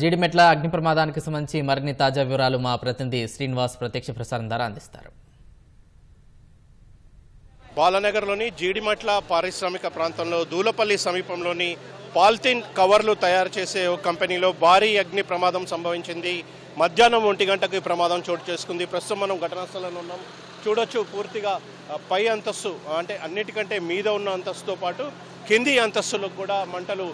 జీడిమెట్ల అగ్ని ప్రమాదానికి సంబంధించి మరిన్ని తాజా వివరాలు మా ప్రతినిధి శ్రీనివాస్ ప్రత్యక్ష ప్రసారం ద్వారా అందిస్తారు. బాలనగర్లోని జీడిమట్ల పారిశ్రామిక ప్రాంతంలో దూలపల్లి సమీపంలోని పాలిథిన్ కవర్లు తయారు చేసే ఓ కంపెనీలో భారీ అగ్ని ప్రమాదం సంభవించింది. మధ్యాహ్నం ఒంటి గంటకు ఈ ప్రమాదం చోటు చేసుకుంది. ప్రస్తుతం మనం ఘటనా స్థలంలో ఉన్నాం. చూడొచ్చు పూర్తిగా పై అంతస్తు అంటే అన్నిటికంటే మీద ఉన్న అంతస్తుతో పాటు కింది అంతస్తులకు కూడా మంటలు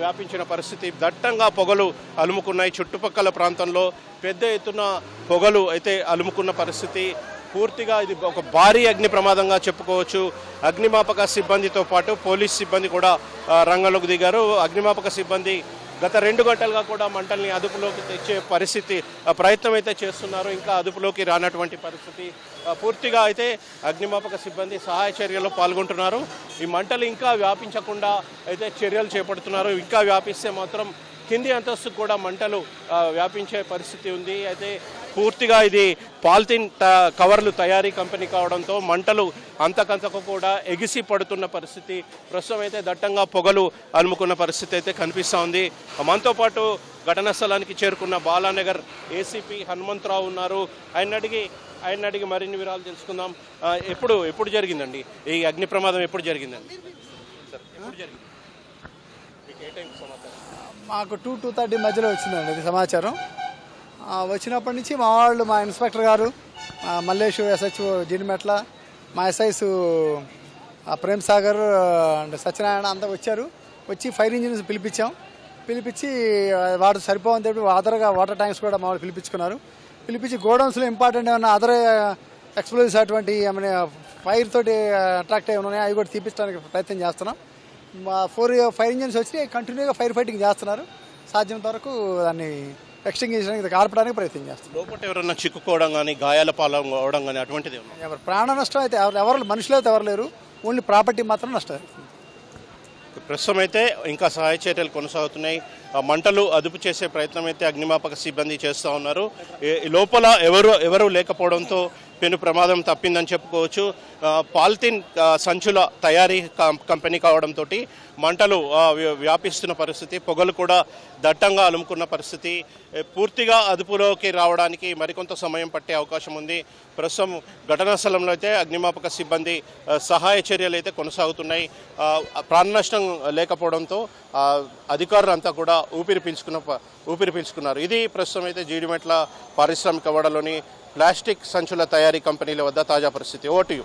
వ్యాపించిన పరిస్థితి దట్టంగా పొగలు అలుముకున్నాయి. చుట్టుపక్కల ప్రాంతంలో పెద్ద ఎత్తున పొగలు అయితే అలుముకున్న పరిస్థితి. పూర్తిగా ఇది ఒక భారీ అగ్ని ప్రమాదంగా చెప్పుకోవచ్చు. అగ్నిమాపక సిబ్బందితో పాటు పోలీస్ సిబ్బంది కూడా రంగంలోకి దిగారు. అగ్నిమాపక సిబ్బంది గత రెండు గంటలుగా కూడా మంటల్ని అదుపులోకి తెచ్చే పరిస్థితి ప్రయత్నం అయితే చేస్తున్నారు. ఇంకా అదుపులోకి రానటువంటి పరిస్థితి పూర్తిగా అయితే అగ్నిమాపక సిబ్బంది సహాయ చర్యల్లో పాల్గొంటున్నారు. ఈ మంటలు ఇంకా వ్యాపించకుండా అయితే చర్యలు చేపడుతున్నారు. ఇంకా వ్యాపిస్తే మాత్రం కింది అంతస్తు కూడా మంటలు వ్యాపించే పరిస్థితి ఉంది. అయితే పూర్తిగా ఇది పాలిథిన్ కవర్లు తయారీ కంపెనీ కావడంతో మంటలు అంతకంతకు కూడా ఎగిసి పడుతున్న పరిస్థితి ప్రస్తుతం అయితే దట్టంగా పొగలు అలుముకున్న పరిస్థితి అయితే కనిపిస్తూ ఉంది. మనతో పాటు ఘటనా స్థలానికి చేరుకున్న బాలానగర్ ఏసీపీ హనుమంతరావు ఉన్నారు. ఆయన అడిగి ఆయన అడిగి మరిన్ని వివరాలు తెలుసుకుందాం. ఎప్పుడు ఎప్పుడు జరిగిందండి? ఈ అగ్ని ప్రమాదం ఎప్పుడు జరిగిందండి? ఎప్పుడు జరిగింది? మాకు టూ టూ థర్టీ మధ్యలో వచ్చిందండి సమాచారం. వచ్చినప్పటి నుంచి మా వాళ్ళు మా ఇన్స్పెక్టర్ గారు మల్లేష్ ఎస్హెచ్ఓ జినిమెట్ల మా ఎస్ఐస్ ప్రేమ్ సాగర్ అండ్ సత్యనారాయణ అంతా వచ్చారు. వచ్చి ఫైర్ ఇంజిన్స్ పిలిపించాం. పిలిపించి వాడు సరిపోవని చెప్పి అదర్గా వాటర్ ట్యాంక్స్ కూడా మా వాళ్ళు పిలిపించుకున్నారు. పిలిపించి గోడౌన్స్లో ఇంపార్టెంట్ ఏమైనా అదర్ ఎక్స్ప్లోజివ్స్ అటువంటి ఏమైనా ఫైర్ తోటి అట్రాక్ట్ అయి ఉన్నాయి? అవి కూడా తీపించడానికి ప్రయత్నం చేస్తున్నాం. మా ఫోర్ ఫైర్ ఇంజిన్స్ వచ్చి కంటిన్యూగా ఫైర్ ఫైటింగ్ చేస్తున్నారు. సాధ్యం వరకు దాన్ని ఎక్స్టింగ్ చేయడానికి ఆర్పడానికి ప్రయత్నం చేస్తున్నారు లోపల ఎవరన్నా చిక్కుకోవడం కానీ గాయాల పాలం అవడం కానీ అటువంటిది ఎవరు ప్రాణ నష్టం అయితే ఎవరు ఎవరు మనుషులు అయితే ఎవరు లేరు ఓన్లీ ప్రాపర్టీ మాత్రం నష్టం ప్రస్తుతం అయితే ఇంకా సహాయ చర్యలు కొనసాగుతున్నాయి. మంటలు అదుపు చేసే ప్రయత్నం అయితే అగ్నిమాపక సిబ్బంది చేస్తూ ఉన్నారు. లోపల ఎవరు ఎవరు లేకపోవడంతో పెను ప్రమాదం తప్పిందని చెప్పుకోవచ్చు. పాలిథిన్ సంచుల తయారీ కం- కంపెనీ కావడంతో మంటలు వ్యాపిస్తున్న పరిస్థితి పొగలు కూడా దట్టంగా అలుముకున్న పరిస్థితి. పూర్తిగా అదుపులోకి రావడానికి మరికొంత సమయం పట్టే అవకాశం ఉంది. ప్రస్తుతం ఘటనా స్థలంలో అయితే అగ్నిమాపక సిబ్బంది సహాయ చర్యలు అయితే కొనసాగుతున్నాయి ప్రాణ నష్టం లేకపోవడంతో అధికారులంతా కూడా ఊపిరి పీల్చుకున్న ఊపిరి పీల్చుకున్నారు. ఇది ప్రస్తుతం అయితే జీడిమెట్ల పారిశ్రామిక వాడలోని ప్లాస్టిక్ సంచుల తయారీ కంపెనీల వద్ద తాజా పరిస్థితి. ఓటీయూ